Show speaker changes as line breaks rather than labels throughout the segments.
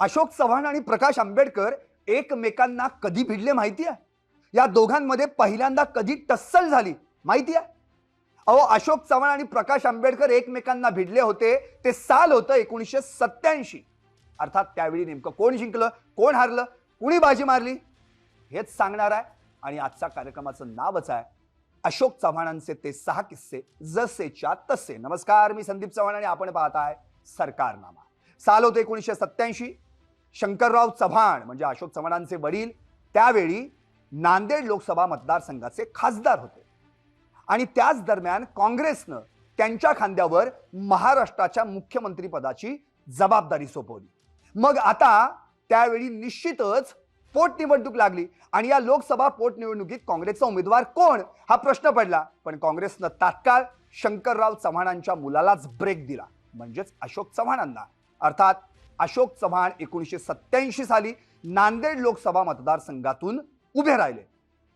अशोक चव्हाण आणि प्रकाश आंबेडकर एकमेकांना कधी भिडले माहिती आहे या दोघांमध्ये पहिल्यांदा कधी टस्सल झाली माहिती आहे अहो अशोक चव्हाण आणि प्रकाश आंबेडकर एकमेकांना भिडले होते ते साल होतं एकोणीसशे सत्याऐंशी अर्थात त्यावेळी नेमकं कोण जिंकलं कोण हारलं कुणी बाजी मारली? हेच सांगणार आहे आणि आजच्या कार्यक्रमाचं नावच आहे अशोक चव्हाणांचे ते सहा किस्से जसेच्या तसे. नमस्कार मी संदीप चव्हाण आणि आपण पाहताय सरकारनामा. साल होते एकोणीसशे सत्याऐंशी शंकरराव चव्हाण म्हणजे अशोक चव्हाणांचे वडील त्यावेळी नांदेड लोकसभा मतदारसंघाचे खासदार होते. आणि त्याच दरम्यान काँग्रेसनं त्यांच्या खांद्यावर महाराष्ट्राच्या मुख्यमंत्रीपदाची जबाबदारी सोपवली. मग आता त्यावेळी निश्चितच पोटनिवडणूक लागली आणि या लोकसभा पोटनिवडणुकीत काँग्रेसचा उमेदवार कोण? हा प्रश्न पडला. पण काँग्रेसनं तात्काळ शंकरराव चव्हाणांच्या मुलालाच ब्रेक दिला. म्हणजेच अशोक चव्हाणांना. अर्थात अशोक चव्हाण एकोणीसशे सत्याऐंशी साली नांदेड लोकसभा मतदारसंघातून उभे राहिले.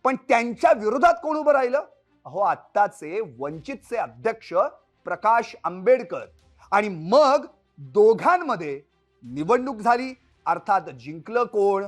पण त्यांच्या विरोधात कोण उभं राहिलं? अहो आत्ताचे वंचितचे अध्यक्ष प्रकाश आंबेडकर. आणि मग दोघांमध्ये निवडणूक झाली. अर्थात जिंकलं कोण?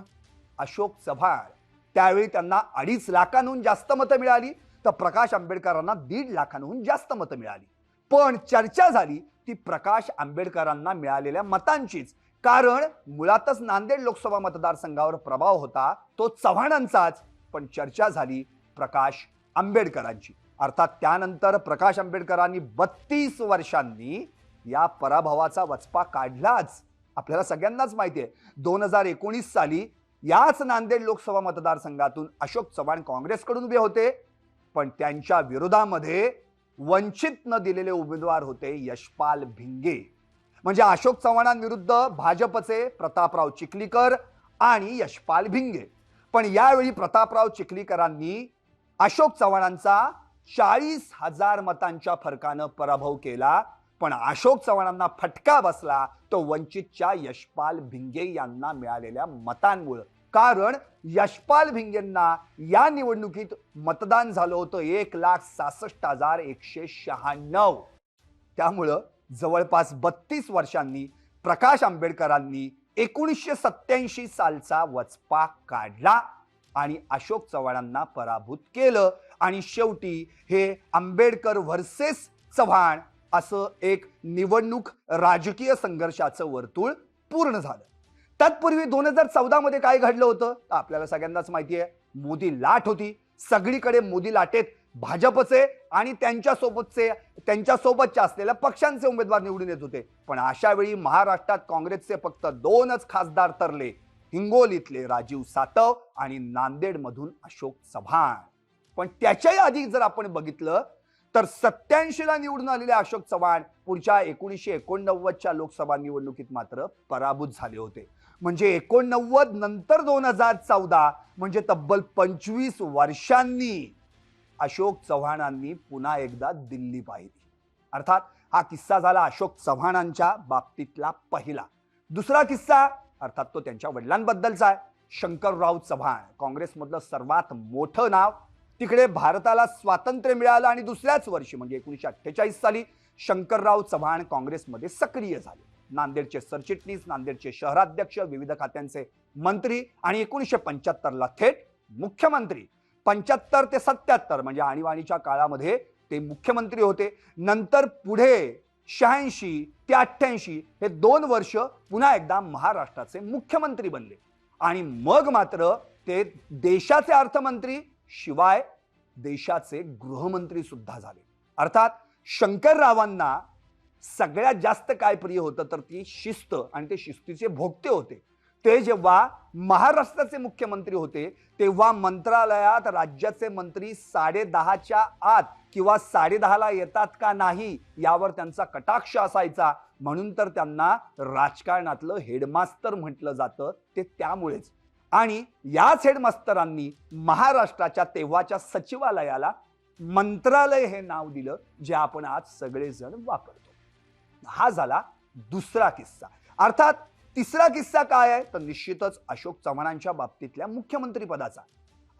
अशोक चव्हाण. त्यावेळी त्यांना अडीच लाखांहून जास्त मतं मिळाली. तर प्रकाश आंबेडकरांना दीड लाखांहून जास्त मतं मिळाली. पण चर्चा झाली ती प्रकाश आंबेडकरांना मिळालेल्या मतांचीच. कारण मुळातच नांदेड लोकसभा मतदारसंघावर प्रभाव होता तो चव्हाणांचाच पण चर्चा झाली प्रकाश आंबेडकरांची. अर्थात त्यानंतर प्रकाश आंबेडकरांनी बत्तीस वर्षांनी या पराभवाचा वचपा काढलाच. आपल्याला सगळ्यांनाच माहिती आहे. दोन हजार एकोणीस साली याच नांदेड लोकसभा मतदारसंघातून अशोक चव्हाण काँग्रेसकडून उभे होते. पण त्यांच्या विरोधामध्ये वंचितनं दिलेले उमेदवार होते यशपाल भिंगे. म्हणजे अशोक चव्हाणांविरुद्ध भाजपचे प्रतापराव चिखलीकर आणि यशपाल भिंगे. पण यावेळी प्रतापराव चिखलीकरांनी अशोक चव्हाणांचा चाळीस हजार मतांच्या फरकानं पराभव केला पण अशोक चव्हाणांना फटका बसला तो वंचितच्या यशपाल भिंगे यांना मिळालेल्या मतांमुळं. कारण यशपाल भिंगेंना या निवडणुकीत मतदान झालं होतं एक लाख सासष्ट हजार एकशे शहाण्णव. त्यामुळं जवळपास बत्तीस वर्षांनी प्रकाश आंबेडकरांनी एकोणीसशे सत्त्याऐंशी सालचा वचपा काढला आणि अशोक चव्हाणांना पराभूत केलं. आणि शेवटी हे आंबेडकर व्हर्सेस चव्हाण असं एक निवडणूक राजकीय संघर्षाचं वर्तुळ पूर्ण झालं. तत्पूर्वी दोन हजार चौदामध्ये काय घडलं होतं? आपल्याला सगळ्यांनाच माहिती आहे. मोदी लाट होती. सगळीकडे मोदी लाटेत. भाजपचे आणि त्यांच्यासोबतचे त्यांच्यासोबतच्या असलेल्या पक्षांचे उमेदवार निवडून येत होते. पण अशा वेळी महाराष्ट्रात काँग्रेसचे फक्त दोनच खासदार तरले हिंगोलीतले राजीव सातव आणि नांदेडमधून अशोक चव्हाण. पण त्याच्याही आधी जर आपण बघितलं तर सत्याऐंशीला निवडून आलेले अशोक चव्हाण पुढच्या एकोणीसशे एकोणनव्वदच्या लोकसभा निवडणुकीत मात्र पराभूत झाले होते. म्हणजे एकोणनव्वद नंतर दोन हजार चौदा म्हणजे तब्बल पंचवीस वर्षांनी अशोक चव्हाणांनी पुन्हा एकदा दिल्ली पाहिली. अर्थात हा किस्सा झाला अशोक चव्हाणांच्या बाबतीतला पहिला. दुसरा किस्सा अर्थात तो त्यांच्या वडिलांबद्दलचा आहे. शंकरराव चव्हाण काँग्रेसमधलं सर्वात मोठं नाव. तिकडे भारताला स्वातंत्र्य मिळालं आणि दुसऱ्याच वर्षी म्हणजे एकोणीसशे अठ्ठेचाळीस साली शंकरराव चव्हाण काँग्रेसमध्ये सक्रिय झाले. नांदेडचे सरचिटणीस नांदेडचे शहराध्यक्ष विविध खात्यांचे मंत्री आणि एकोणीसशे पंच्याहत्तरला थेट मुख्यमंत्री पंच्याहत्तर ते सत्याहत्तर म्हणजे आणीबाणीच्या काळामध्ये ते मुख्यमंत्री होते. नंतर पुढे शहाऐंशी ते अठ्ठ्याऐंशी हे दोन वर्ष पुन्हा एकदा महाराष्ट्राचे मुख्यमंत्री बनले. आणि मग मात्र ते देशाचे अर्थमंत्री शिवाय देशाचे गृहमंत्री सुद्धा झाले. अर्थात शंकररावांना सगळ्यात जास्त काय प्रिय होतं तर ती शिस्त आणि ते शिस्तीचे भोगते होते. ते जेव्हा महाराष्ट्राचे मुख्यमंत्री होते तेव्हा मंत्रालयात राज्याचे मंत्री साडे दहाच्या आत किंवा साडे दहाला येतात का नाही यावर त्यांचा कटाक्ष असायचा. म्हणून तर त्यांना राजकारणातलं हेडमास्तर म्हटलं जातं ते त्यामुळेच. आणि याच हेडमास्तरांनी महाराष्ट्राच्या तेव्हाच्या सचिवालयाला मंत्रालय हे नाव दिलं जे आपण आज सगळेजण वापरतो. हा झाला दुसरा किस्सा. अर्थात तिसरा किस्सा काय आहे? तर निश्चितच अशोक चव्हाणांच्या बाबतीतल्या मुख्यमंत्री पदाचा.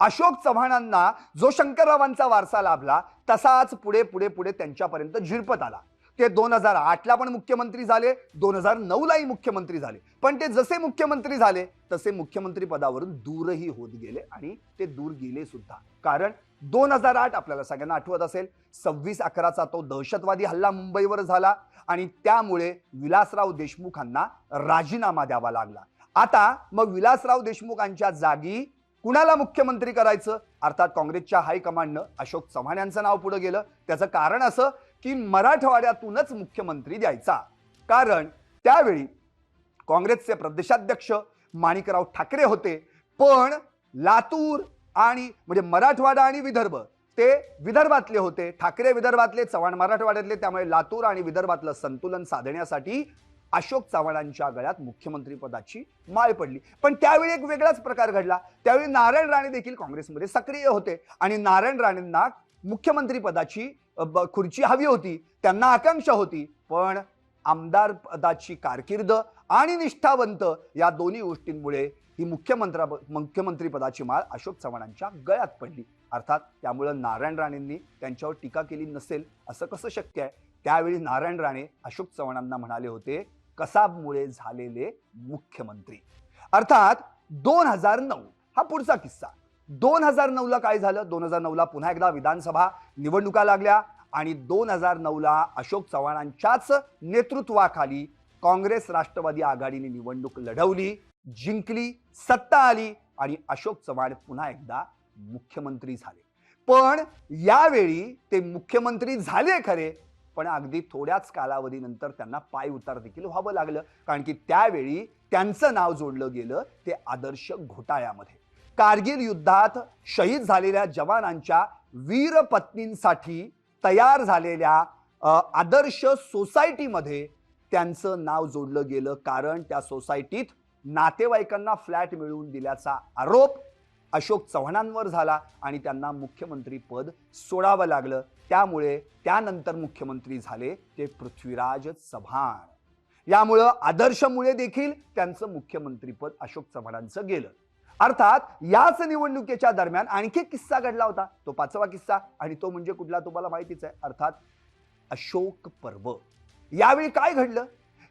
अशोक चव्हाणांना जो शंकररावांचा वारसा लाभला तसाच पुढे पुढे पुढे त्यांच्यापर्यंत झिरपत आला. ते दोन हजार आठला पण मुख्यमंत्री झाले दोन हजार नऊलाही मुख्यमंत्री झाले. पण ते जसे मुख्यमंत्री झाले तसे मुख्यमंत्री पदावरून दूरही होत गेले आणि ते दूर गेले सुद्धा. कारण दोन हजार आठ आपल्याला सगळ्यांना आठवत असेल सव्वीस अकराचा तो दहशतवादी हल्ला मुंबईवर झाला आणि त्यामुळे विलासराव देशमुखांना राजीनामा द्यावा लागला. आता मग विलासराव देशमुखांच्या जागी कुणाला मुख्यमंत्री करायचं? अर्थात काँग्रेसच्या हायकमांडनं अशोक चव्हाण यांचं नाव पुढे गेलं. त्याचं कारण असं की मराठवाड्यातूनच मुख्यमंत्री द्यायचा. कारण त्यावेळी काँग्रेसचे प्रदेशाध्यक्ष माणिकराव ठाकरे होते. पण लातूर आणि म्हणजे मराठवाडा आणि विदर्भ ते विदर्भातले होते. ठाकरे विदर्भातले चव्हाण मराठवाड्यातले त्यामुळे लातूर आणि विदर्भातलं संतुलन साधण्यासाठी अशोक चव्हाणांच्या गळ्यात मुख्यमंत्रीपदाची माळ पडली. पण त्यावेळी एक वेगळाच प्रकार घडला. त्यावेळी नारायण राणे देखील काँग्रेसमध्ये सक्रिय होते आणि नारायण राणेंना मुख्यमंत्रीपदाची ब- खुर्ची हवी होती. त्यांना आकांक्षा होती. पण आमदार पदाची कारकीर्द आणि निष्ठावंत या दोन्ही गोष्टींमुळे ही मुख्यमंत्रा मुख्यमंत्री पदाची माळ अशोक चव्हाणांच्या गळ्यात पडली. अर्थात त्यामुळं नारायण राणेंनी त्यांच्यावर टीका केली नसेल असं कसं शक्य आहे? त्यावेळी नारायण राणे अशोक चव्हाणांना म्हणाले होते कसाबमुळे झालेले मुख्यमंत्री. अर्थात दोन हजार नऊ हा पुढचा किस्सा. दोन हजार नऊला काय झालं? दोन हजार नऊला पुन्हा एकदा विधानसभा निवडणुका लागल्या. आणि दोन हजार नऊला अशोक चव्हाणांच्याच नेतृत्वाखाली काँग्रेस राष्ट्रवादी आघाडीने निवडणूक लढवली जिंकली सत्ता आली आणि अशोक चव्हाण पुन्हा एकदा मुख्यमंत्री झाले. पण यावेळी ते मुख्यमंत्री झाले खरे पण अगदी थोड्याच कालावधीनंतर त्यांना पाय उतार देखील व्हावं लागलं. कारण की त्यावेळी त्यांचं नाव जोडलं गेलं ते आदर्श घोटाळ्यामध्ये. कारगिल युद्धात शहीद झालेल्या जवानांच्या वीर पत्नींसाठी तयार झालेल्या आदर्श सोसायटीमध्ये त्यांचं नाव जोडलं गेलं कारण त्या सोसायटीत नातेवाईकांना फ्लॅट मिळवून दिल्याचा आरोप अशोक चव्हाणांवर झाला आणि त्यांना मुख्यमंत्री पद सोडावं लागलं. त्यामुळे त्यानंतर मुख्यमंत्री झाले ते पृथ्वीराज चव्हाण. यामुळं आदर्शमुळे देखील त्यांचं मुख्यमंत्रीपद अशोक चव्हाणांचं गेलं. अर्थात याच निवडणुकीच्या दरम्यान आणखी एक किस्सा घडला होता. तो पाचवा किस्सा आणि तो म्हणजे कुठला तुम्हाला माहितीच आहे. अर्थात अशोक पर्व. यावेळी काय घडलं?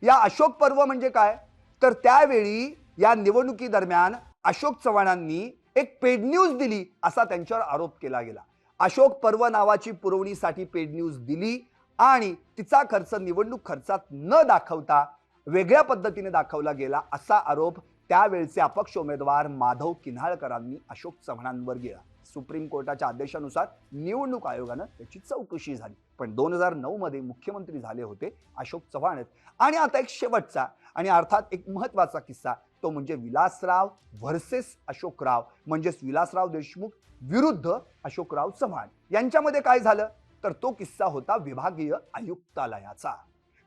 या अशोक पर्व म्हणजे काय? तर त्यावेळी या निवडणुकी दरम्यान अशोक चव्हाणांनी एक पेड न्यूज दिली असा त्यांच्यावर आरोप केला गेला. अशोक पर्व नावाची पुरवणीसाठी पेड न्यूज दिली आणि तिचा खर्च निवडणूक खर्चात न दाखवता वेगळ्या पद्धतीने दाखवला गेला असा आरोप त्यावेळचे अपक्ष उमेदवार माधव किन्हाळकरांनी अशोक चव्हाणांवर गेला. सुप्रीम कोर्टाच्या आदेशानुसार निवडणूक आयोगानं त्याची चौकशी झाली. पण दोन हजार नऊ मध्ये मुख्यमंत्री झाले होते अशोक चव्हाण आणि आता एक शेवटचा आणि अर्थात एक महत्त्वाचा किस्सा तो म्हणजे विलासराव व्हर्सेस अशोकराव म्हणजेच विलासराव देशमुख विरुद्ध अशोकराव चव्हाण. यांच्यामध्ये काय झालं? तर तो किस्सा होता विभागीय आयुक्तालयाचा.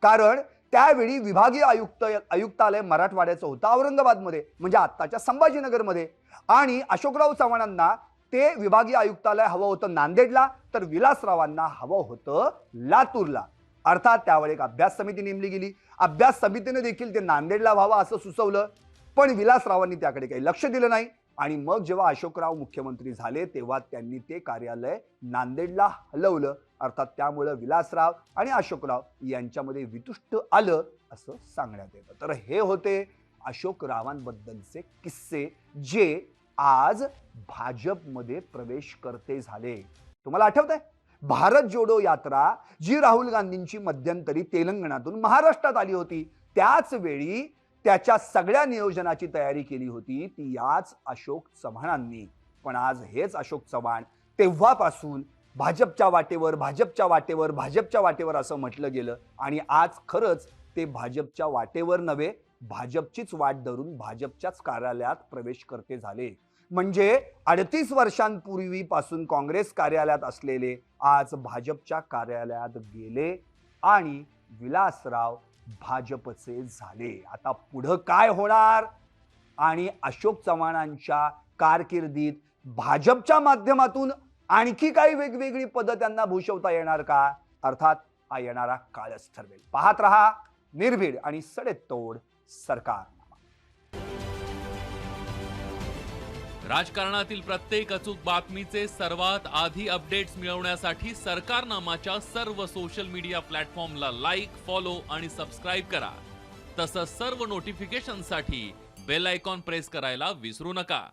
कारण त्यावेळी विभागीय आयुक्त आयुक्तालय मराठवाड्याचं होतं औरंगाबादमध्ये म्हणजे आत्ताच्या संभाजीनगरमध्ये. आणि अशोकराव चव्हाणांना ते विभागीय आयुक्तालय हवं होतं नांदेडला तर विलासरावांना हवं होतं लातूरला. अर्थात त्यावेळी एक अभ्यास समिती नेमली गेली. अभ्यास समितीने देखील ते नांदेडला व्हावं असं सुचवलं पण विलासरावांनी त्याकडे काही लक्ष दिलं नाही. आणि मग जेव्हा अशोकराव मुख्यमंत्री झाले तेव्हा त्यांनी ते कार्यालय नांदेडला हलवलं. अर्थात त्यामुळं विलासराव आणि अशोकराव यांच्यामध्ये वितुष्ट आलं असं सांगण्यात येतं. तर हे होते अशोकरावांबद्दलचे किस्से जे आज भाजपमध्ये प्रवेश करते झाले. तुम्हाला आठवत आहे भारत जोडो यात्रा जी राहुल गांधींची मध्यंतरी तेलंगणातून महाराष्ट्रात आली होती त्याच वेळी त्याच्या सगळ्या नियोजनाची तयारी केली होती ती याच अशोक चव्हाणांनी. पण आज हेच अशोक चव्हाण तेव्हापासून भाजपच्या वाटेवर भाजपच्या वाटेवर भाजपच्या वाटेवर असं म्हटलं गेलं. आणि आज खरंच ते भाजपच्या वाटेवर नव्हे भाजपचीच वाट धरून भाजपच्याच कार्यालयात प्रवेश करते झाले. म्हणजे अडतीस वर्षांपूर्वीपासून काँग्रेस कार्यालयात असलेले आज भाजपच्या कार्यालयात गेले आणि विलासराव भाजपचे झाले. आता पुढं काय होणार? आणि अशोक चव्हाणांच्या कारकिर्दीत भाजपच्या माध्यमातून आणखी काही वेगवेगळी पदं त्यांना भूषवता येणार का? अर्थात हा येणारा काळच ठरवेल. पाहत रहा निर्भीड आणि सडेतोड सरकार
राजकारणातील प्रत्येक अचूक बातमीचे सर्वात आधी अपडेट्स मिळवण्यासाठी सरकारनामाच्या सर्व सोशल मीडिया प्लॅटफॉर्मला लाईक फॉलो आणि सबस्क्राईब करा. तसंच सर्व नोटिफिकेशनसाठी बेल आयकॉन प्रेस करायला विसरू नका.